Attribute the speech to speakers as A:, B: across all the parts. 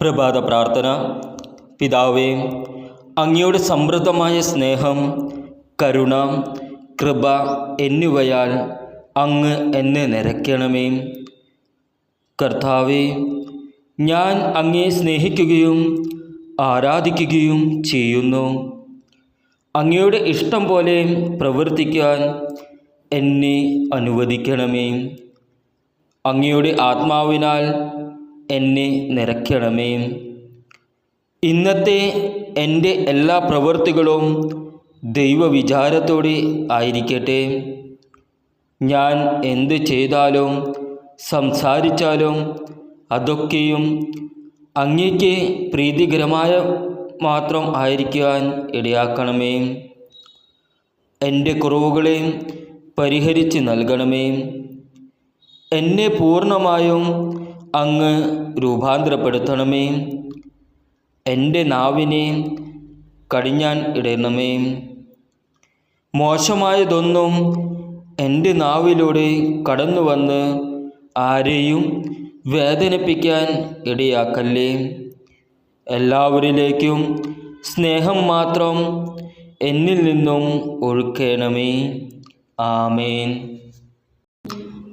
A: പ്രഭാത പ്രാർത്ഥന. പിതാവേ അങ്ങയുടെ സമൃദ്ധമായ സ്നേഹം കരുണ കൃപ എന്നിവയാൽ അങ്ങ് എന്നെ നിരക്കണമേ. കർത്താവേ ഞാൻ അങ്ങേ സ്നേഹിക്കുകയും ആരാധിക്കുകയും ചെയ്യുന്നു. അങ്ങയുടെ ഇഷ്ടം പോലെ പ്രവർത്തിക്കാൻ എന്നെ അനുവദിക്കണമേ. അങ്ങയുടെ ആത്മാവിനാൽ എന്നെ നിറയ്ക്കണമേ ഇന്നത്തെ എന്റെ എല്ലാ പ്രവൃത്തികളും ദൈവവിചാരത്തോടെ ആയിരിക്കട്ടെ. ഞാൻ എന്ത് ചെയ്താലും സംസാരിച്ചാലും അതൊക്കെയും അങ്ങേക്ക് പ്രീതികരമായ മാത്രം ആയിരിക്കാൻ ഇടയാക്കണമേ. എന്റെ കുറവുകളെ പരിഹരിച്ച് നൽകണമേ. എന്നെ പൂർണമായും അങ്ങ് രൂപാന്തരപ്പെടുത്തണമേ. എന്റെ നാവിനെ കടിഞ്ഞാൻ ഇടണമേ മോശമായതൊന്നും എന്റെ നാവിലൂടെ കടന്നു വന്ന് ആരെയും വേദനിപ്പിക്കാൻ ഇടയാക്കല്ലേ. എല്ലാവരിലേക്കും സ്നേഹം മാത്രം എന്നിൽ നിന്നും ഒഴുക്കണമേ. ആമേൻ.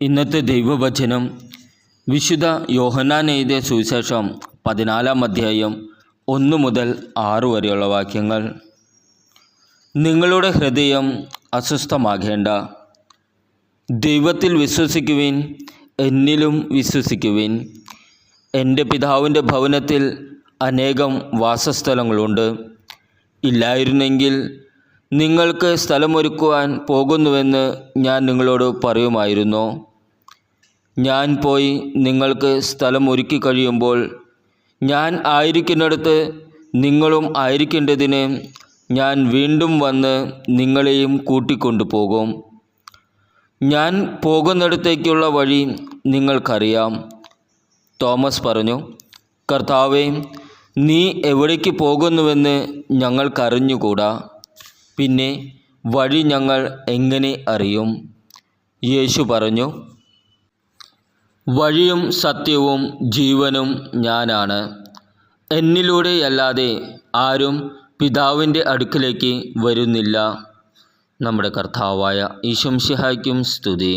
A: ഇന്നത്തെ ദൈവവചനം വിശുദ്ധ എഴുതിയ സുവിശേഷം പതിനാലാം അധ്യായം ഒന്ന് മുതൽ ആറ് വരെയുള്ള വാക്യങ്ങൾ. നിങ്ങളുടെ ഹൃദയം അസ്വസ്ഥമാകേണ്ട. ദൈവത്തിൽ വിശ്വസിക്കുവിൻ എന്നിലും വിശ്വസിക്കുവിൻ. എന്റെ പിതാവിന്റെ ഭവനത്തിൽ അനേകം വാസസ്ഥലങ്ങളുണ്ട്. ഇല്ലായിരുന്നെങ്കിൽ നിങ്ങൾക്ക് സ്ഥലമൊരുക്കുവാൻ പോകുന്നുവെന്ന് ഞാൻ നിങ്ങളോട് പറയുമായിരുന്നു. ഞാൻ പോയി നിങ്ങൾക്ക് സ്ഥലം ഒരുക്കി കഴിയുമ്പോൾ ഞാൻ ആയിരിക്കുന്നിടത്ത് നിങ്ങളും ആയിരിക്കേണ്ടതിന് ഞാൻ വീണ്ടും വന്ന് നിങ്ങളെയും കൂട്ടിക്കൊണ്ടുപോകും. ഞാൻ പോകുന്നിടത്തേക്കുള്ള വഴി നിങ്ങൾക്കറിയാം. തോമസ് പറഞ്ഞു കർത്താവേ നീ എവിടേക്ക് പോകുന്നുവെന്ന് ഞങ്ങൾക്കറിഞ്ഞുകൂടാ. പിന്നെ വഴി ഞങ്ങൾ എങ്ങനെ അറിയും? യേശു പറഞ്ഞു വഴിയും സത്യവും ജീവനും ഞാനാണ്. എന്നിലൂടെയല്ലാതെ ആരും പിതാവിന്റെ അടുക്കിലേക്ക് വരുന്നില്ല. നമ്മുടെ കർത്താവായ ഈശംഷിഹായ്ക്കും സ്തുതി.